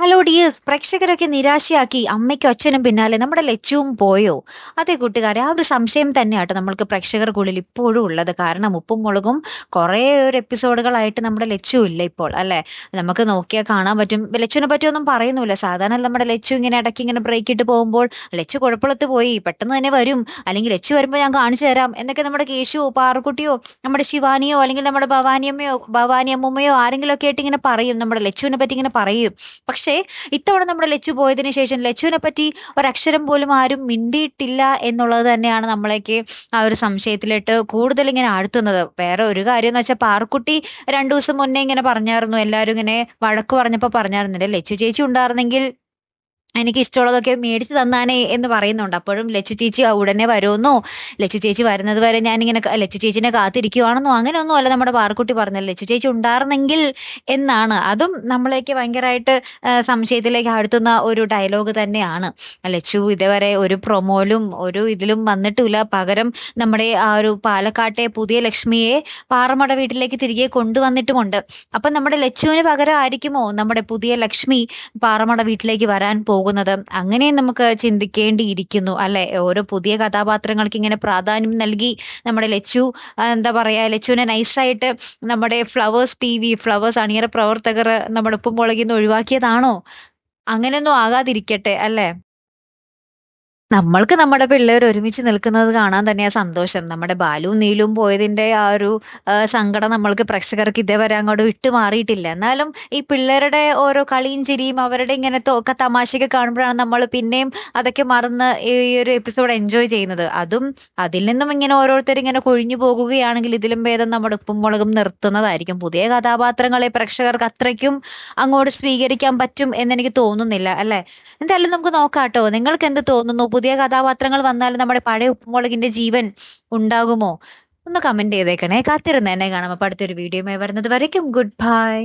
Hello dears പ്രേക്ഷകരൊക്കെ നിരാശയാക്കി. അമ്മയ്ക്കും അച്ഛനും പിന്നാലെ നമ്മുടെ ലച്ചുവും പോയോ? അതെ കൂട്ടുകാരെ ആ ഒരു സംശയം തന്നെയാട്ടോ നമ്മൾക്ക് പ്രേക്ഷകർക്കുള്ളിൽ ഇപ്പോഴും ഉള്ളത്. കാരണം ഉപ്പും മുളകും കുറേ ഒരു എപ്പിസോഡുകളായിട്ട് നമ്മുടെ ലച്ചു ഇല്ല ഇപ്പോൾ അല്ലേ? നമുക്ക് നോക്കിയാൽ കാണാൻ പറ്റും. ലച്ചുവിനെ പറ്റിയൊന്നും പറയുന്നില്ല സാധാരണ നമ്മുടെ ലച്ചു ഇങ്ങനെ ഇടയ്ക്ക് ഇങ്ങനെ ബ്രേക്ക് ഇട്ട് പോകുമ്പോൾ ലച്ചു കുഴപ്പമുള്ളത്ത് പോയി പെട്ടെന്ന് തന്നെ വരും. അല്ലെങ്കിൽ ലച്ചു വരുമ്പോൾ ഞാൻ കാണിച്ചു തരാം. എന്നൊക്കെ നമ്മുടെ കേശുവോ പാറുക്കുട്ടിയോ നമ്മുടെ ശിവാനിയോ അല്ലെങ്കിൽ നമ്മുടെ ഭവാനിയമ്മയോ ഭവാനിയമ്മയോ ആരെങ്കിലും ഒക്കെ ആയിട്ട് ഇങ്ങനെ പറയും. നമ്മുടെ ലച്ചുവിനെ പറ്റി ഇങ്ങനെ പറയും. പക്ഷേ ഇത്തവണ നമ്മുടെ ലച്ചു പോയതിന് ശേഷം ലച്ചുവിനെ പറ്റി ഒരക്ഷരം പോലും ആരും മിണ്ടിയിട്ടില്ല എന്നുള്ളത് തന്നെയാണ് നമ്മളേക്ക് ആ ഒരു സംശയത്തിലിട്ട് കൂടുതൽ ഇങ്ങനെ ആഴ്ത്തുന്നത്. വേറെ ഒരു കാര്യം എന്ന് വെച്ചാൽ പാർക്കുട്ടി രണ്ടു ദിവസം മുന്നേ ഇങ്ങനെ പറഞ്ഞായിരുന്നു. എല്ലാവരും ഇങ്ങനെ വഴക്ക് പറഞ്ഞപ്പോൾ പറഞ്ഞായിരുന്നില്ല? ലച്ചു ചേച്ചി ഉണ്ടായിരുന്നെങ്കിൽ എനിക്ക് ഇഷ്ടമുള്ളതൊക്കെ മേടിച്ച് തന്നാനേ എന്ന് പറയുന്നുണ്ട്. അപ്പോഴും ലച്ചു ചേച്ചി ഉടനെ വരുമെന്നോ ലച്ചു ചേച്ചി വരുന്നത് വരെ ഞാനിങ്ങനെ ലച്ചു ചേച്ചിനെ കാത്തിരിക്കുവാണെന്നോ അങ്ങനെയൊന്നും അല്ല നമ്മുടെ പാർക്കുട്ടി പറഞ്ഞത്. ലച്ചു ചേച്ചി ഉണ്ടായിരുന്നെങ്കിൽ എന്നാണ്. അതും നമ്മളേക്ക് ഭയങ്കരമായിട്ട് സംശയത്തിലേക്ക് ആഴ്ത്തുന്ന ഒരു ഡയലോഗ് തന്നെയാണ്. ലച്ചു ഇതുവരെ ഒരു പ്രൊമോലും ഒരു ഇതിലും വന്നിട്ടില്ല. പകരം നമ്മുടെ ആ ഒരു പാലക്കാട്ടെ പുതിയ ലക്ഷ്മിയെ പാറമട വീട്ടിലേക്ക് തിരികെ കൊണ്ടുവന്നിട്ടുമുണ്ട്. അപ്പം നമ്മുടെ ലച്ചുവിന് പകരം ആയിരിക്കുമോ നമ്മുടെ പുതിയ ലക്ഷ്മി പാറമട വീട്ടിലേക്ക് വരാൻ പോകുന്നത്. അങ്ങനെ നമുക്ക് ചിന്തിക്കേണ്ടിയിരിക്കുന്നു അല്ലെ? ഓരോ പുതിയ കഥാപാത്രങ്ങൾക്ക് ഇങ്ങനെ പ്രാധാന്യം നൽകി നമ്മുടെ ലച്ചു എന്താ പറയാ ലച്ചുവിനെ നൈസായിട്ട് നമ്മുടെ ഫ്ലവേഴ്സ് ടി വി ഫ്ലവേഴ്സ് അണിയറ പ്രവർത്തകർ നമ്മുടെ ഉപ്പും മുളകിൽ ഒഴിവാക്കിയതാണോ? അങ്ങനെയൊന്നും ആകാതിരിക്കട്ടെ അല്ലെ? നമ്മൾക്ക് നമ്മുടെ പിള്ളേർ ഒരുമിച്ച് നിൽക്കുന്നത് കാണാൻ തന്നെയാ സന്തോഷം. നമ്മുടെ ബാലുവും നീലും പോയതിന്റെ ആ ഒരു സങ്കടം നമ്മൾക്ക് പ്രേക്ഷകർക്ക് ഇതേവരെ അങ്ങോട്ട് വിട്ടുമാറിയിട്ടില്ല എന്നാലും ഈ പിള്ളേരുടെ ഓരോ കളിയും ചിരിയും അവരുടെ ഇങ്ങനെ തോക്ക തമാശയൊക്കെ കാണുമ്പോഴാണ് നമ്മൾ പിന്നെയും അതൊക്കെ മറന്ന് ഈ ഒരു എപ്പിസോഡ് എൻജോയ് ചെയ്യുന്നത്. അതും അതിൽ നിന്നും ഇങ്ങനെ ഓരോരുത്തർ ഇങ്ങനെ കൊഴിഞ്ഞു പോകുകയാണെങ്കിൽ ഇതിലും ഭേദം നമ്മുടെ ഉപ്പും മുളകും നിർത്തുന്നതായിരിക്കും. പുതിയ കഥാപാത്രങ്ങളെ പ്രേക്ഷകർക്ക് അത്രയ്ക്കും അങ്ങോട്ട് സ്വീകരിക്കാൻ പറ്റും എന്നെനിക്ക് തോന്നുന്നില്ല അല്ലേ? എന്തായാലും നമുക്ക് നോക്കാട്ടോ നിങ്ങൾക്ക് എന്ത് തോന്നുന്നു? പുതിയ കഥാപാത്രങ്ങൾ വന്നാൽ നമ്മുടെ പഴയ ഉപ്പുമുളകിന്റെ ജീവൻ ഉണ്ടാകുമോ? ഒന്ന് കമന്റ് ചെയ്തേക്കണേ. കാത്തിരുന്ന് എന്നെ കാണാം. അപ്പൊ അടുത്തൊരു വീഡിയോ വരുന്നത് വരയ്ക്കും. Good bye